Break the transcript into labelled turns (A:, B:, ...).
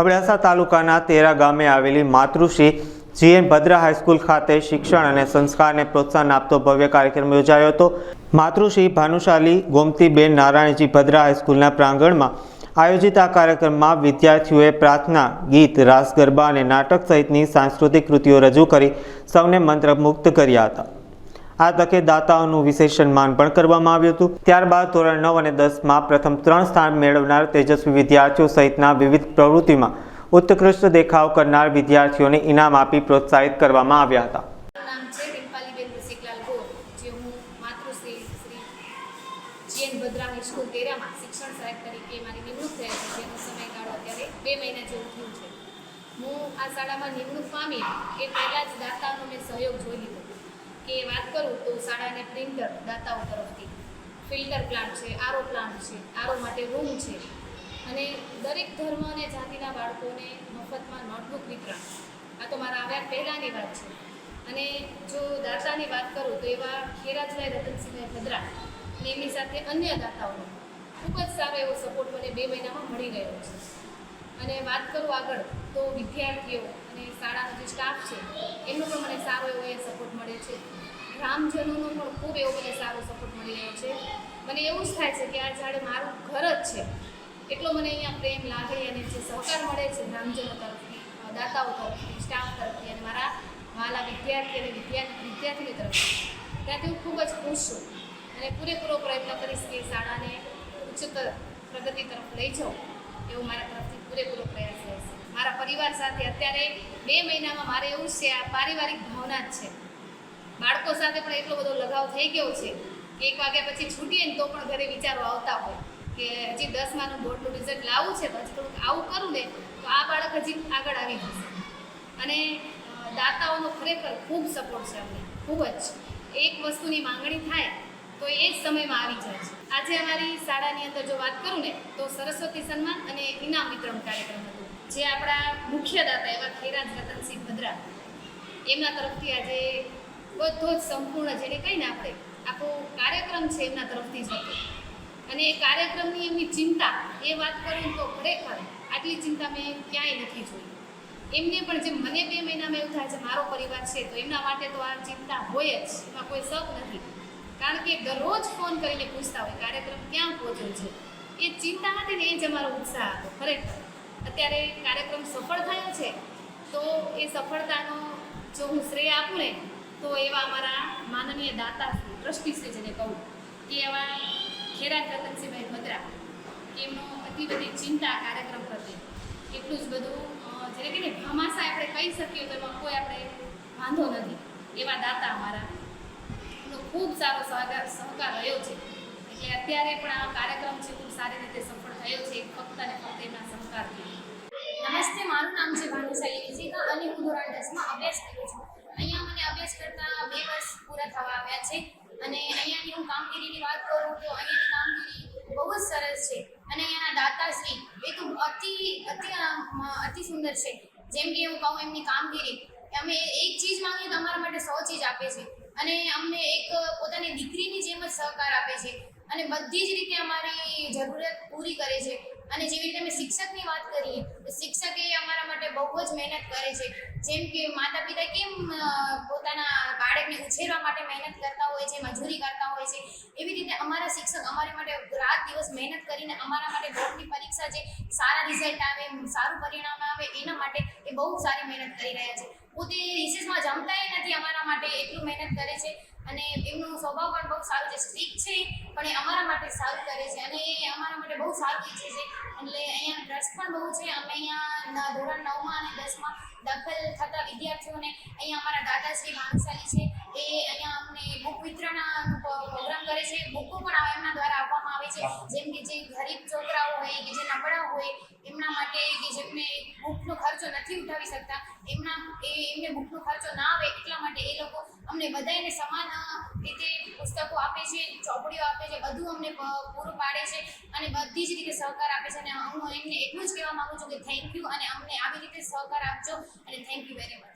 A: અબડાસા તાલુકાના તેરા ગામે આવેલી માતૃશ્રી જીએન ભદ્રા હાઈસ્કૂલ ખાતે શિક્ષણ અને સંસ્કારને પ્રોત્સાહન આપતો ભવ્ય કાર્યક્રમ યોજાયો હતો. માતૃશ્રી ભાનુશાલી ગોમતીબેન નારાયણજી ભદ્રા હાઈસ્કૂલના પ્રાંગણમાં આયોજિત આ કાર્યક્રમમાં વિદ્યાર્થીઓએ પ્રાર્થના, ગીત રાસ ગરબા અને નાટક સહિતની સાંસ્કૃતિક કૃતિઓ રજૂ કરી સૌને મંત્રમુગ્ધ કર્યા હતા. આ તકે દાતાઓનું વિશેષ સન્માન પણ કરવામાં આવ્યું હતું. ત્યારબાદ ધોરણ નવ અને દસમાં પ્રથમ ત્રણ સ્થાન મેળવનાર તેજસ્વી વિદ્યાર્થીઓ સહિતના વિવિધ પ્રવૃત્તિમાં ઉત્કૃષ્ટ દેખાવ કરનાર વિદ્યાર્થીઓને ઇનામ આપી પ્રોત્સાહિત કરવામાં આવ્યા હતા.
B: જીએન ભદ્રા હાઈસ્કૂલ તેરામાં શિક્ષણ સહાયક તરીકે મારી નિમણૂક થઈ છે. જેનો સમયગાળો અત્યારે બે મહિના જેવું થયું છે. હું આ શાળામાં નિમણૂક પામી એ પહેલાં જ દાતાઓનો મેં સહયોગ જોઈ લીધો. કે વાત કરું તો શાળાને પ્રિન્ટર દાતાઓ તરફથી. ફિલ્ટર પ્લાન્ટ છે, આરો પ્લાન્ટ છે, આરો માટે રૂમ છે. અને દરેક ધર્મ અને જાતિના બાળકોને મફતમાં નોટબુક વિતરણ. આ તો મારા આવ્યા પહેલાંની વાત છે. અને જો દાતાની વાત કરું તો એવા ખેરાજભાઈ રતનસિંહભાઈ ભદ્રા અને એમની સાથે અન્ય દાતાઓનો ખૂબ જ સારો એવો સપોર્ટ મને બે મહિનામાં મળી ગયો છે. અને વાત કરું આગળ, તો વિદ્યાર્થીઓ અને શાળાનો જે સ્ટાફ છે, એમનો પણ મને સારો એવો એ સપોર્ટ મળે છે. ગ્રામજનોનો પણ ખૂબ એવો મને સારો સપોર્ટ મળી રહ્યો છે. મને એવું જ થાય છે કે આ જાણે મારું ઘર જ છે. એટલો મને અહીંયા પ્રેમ, લાગણી અને જે સહકાર મળે છે ગ્રામજનો તરફથી દાતાઓ તરફથી સ્ટાફ તરફથી અને મારા વાલા વિદ્યાર્થી અને વિદ્યાર્થી વિદ્યાર્થીની તરફથી. ત્યાંથી હું ખૂબ જ ખુશ છું અને પૂરેપૂરો પ્રયત્ન કરીશ કે શાળાને ઉચ્ચતર પ્રગતિ તરફ લઈ જાઉં. એવો મારા તરફથી પૂરેપૂરો પ્રયાસ રહેશે મારા પરિવાર સાથે અત્યારે બે મહિનામાં મારે એવું છે, આ પારિવારિક ભાવના જ છે. બાળકો સાથે પણ એટલો બધો લગાવ થઈ ગયો છે કે એક વાગ્યા પછી છૂટીએ ને તો પણ ઘરે વિચારો આવતા હોય કે હજી દસમાનું બોર્ડનું રિઝલ્ટ લાવવું છે તો હજી થોડુંક આવું કરું ને, તો આ બાળક હજી આગળ આવી જશે. અને દાતાઓનો ખરેખર ખૂબ સપોર્ટ છે અમને, ખૂબ જ. એક વસ્તુની માંગણી થાય તો એ જ સમયમાં આવી જાય છે. આજે અમારી શાળાની અંદર જો વાત કરું ને, તો સરસ્વતી સન્માન અને ઇનામ વિતરણ કાર્યક્રમ હતો. જે આપણા મુખ્ય દાતા એવા ખેરાજ રતનસિંહ ભદ્રા, એમના તરફથી આજે બધો જ સંપૂર્ણ જેને કહીને આપણે, આખો કાર્યક્રમ છે એમના તરફથી જ હતો. અને એ કાર્યક્રમની એમની ચિંતા, એ વાત કરું તો ખરેખર આટલી ચિંતા મેં ક્યાંય નથી જોઈ. એમને પણ જે મને બે મહિનામાં એવું થાય છે, મારો પરિવાર છે, તો એમના માટે તો આ ચિંતા હોય જ, એમાં કોઈ શક નથી. કારણ કે દરરોજ ફોન કરીને પૂછતા હોય કાર્યક્રમ ક્યાં પહોંચ્યો છે, એ ચિંતા હતી ને એ જ અમારો ઉત્સાહ હતો, ખરેખર. અત્યારે કાર્યક્રમ સફળ થયો છે, તો એ સફળતાનો જો હું શ્રેય આપું ને, તો એવા અમારા માનનીય દાતા દ્રષ્ટિ છે જેને કહું, કે એવા ખેરા રતનસિંહભાઈ ભદ્રા, એમનો એટલી બધી ચિંતા કાર્યક્રમ પ્રત્યે. એટલું જ બધું જેને કે ભામાસા આપણે કહી શકીએ તો એમાં કોઈ આપણે વાંધો નથી, એવા દાતા અમારા. એમનો ખૂબ સારો સહકાર સહકાર રહ્યો છે. એટલે અત્યારે પણ આ કાર્યક્રમ છે ખૂબ સારી રીતે સફળ થયો છે. ફક્ત અને ફક્ત એમના સહકારથી.
C: નમસ્તે, મારું નામ છે ભાનુશાલી વિજિકા અને હું ધોરણ દસમાં અભ્યાસ કરું છું. અહીંયા મને અભ્યાસ કરતા બે વર્ષ પૂરા થવા આવ્યા છે અને અહીંયાની હું કામગીરીની વાત કરું તો અહીંયાની કામગીરી બહુ જ સરસ છે અને અહીંયાના દાતાશ્રી એ તો અતિ અતિ અતિ સુંદર છે. જેમ કે હું કહું, એમની કામગીરી, અમે એક ચીજ માંગીએ તો અમારા માટે સો ચીજ આપે છે. અને અમને એક પોતાની દીકરીની જેમ જ સહકાર આપે છે. અને બધી જ રીતે અમારી જરૂરિયાત પૂરી કરે છે. અને જેવી રીતે અમે શિક્ષકની વાત કરીએ, તો શિક્ષક એ અમારા માટે બહુ જ મહેનત કરે છે. જેમ કે માતા પિતા કેમ પોતાના બાળકને ઉછેરવા માટે મહેનત કરતા હોય છે, મજૂરી કરતા હોય છે? એવી રીતે અમારા શિક્ષક અમારી માટે રાત દિવસ મહેનત કરીને અમારા માટે બોર્ડની પરીક્ષા જે સારા રિઝલ્ટ આવે, સારું પરિણામ આવે, એના માટે એ બહુ સારી મહેનત કરી રહ્યા છે. પોતે રિસેસમાં જમતા નથી અમારા માટે એટલું મહેનત કરે છે અને એમનો સ્વભાવ પણ બહુ સારો છે. સ્ટ્રીક છે, પણ એ અમારા માટે સારું કરે છે અને એ અમારા માટે બહુ સારું ઈચ્છે છે. એટલે અહીંયા ટ્રસ્ટ પણ બહુ છે. અમે અહીંયા ધોરણ નવમાં અને દસમાં દાખલ થતા વિદ્યાર્થીઓને અહીંયા અમારા દાદાશ્રી ભાનુશાલી છે. છે જેમ કે જે ગરીબ છોકરાઓ હોય કે જે નબળા હોય, એમના માટે કે જેમને બુકનો ખર્ચો નથી ઉઠાવી શકતા, એમના એ એમને બુકનો ખર્ચો ના આવે એટલા માટે એ લોકો અમને બધાને સમાન રીતે પુસ્તકો આપે છે, ચોપડીઓ આપે છે, બધું અમને પૂરું પાડે છે અને બધી જ રીતે સહકાર આપે છે અને હું એમને એટલું જ કહેવા માંગુ છું કે થેન્ક યુ અને અમને આવી રીતે સહકાર આપજો અને થેન્ક યુ વેરી મચ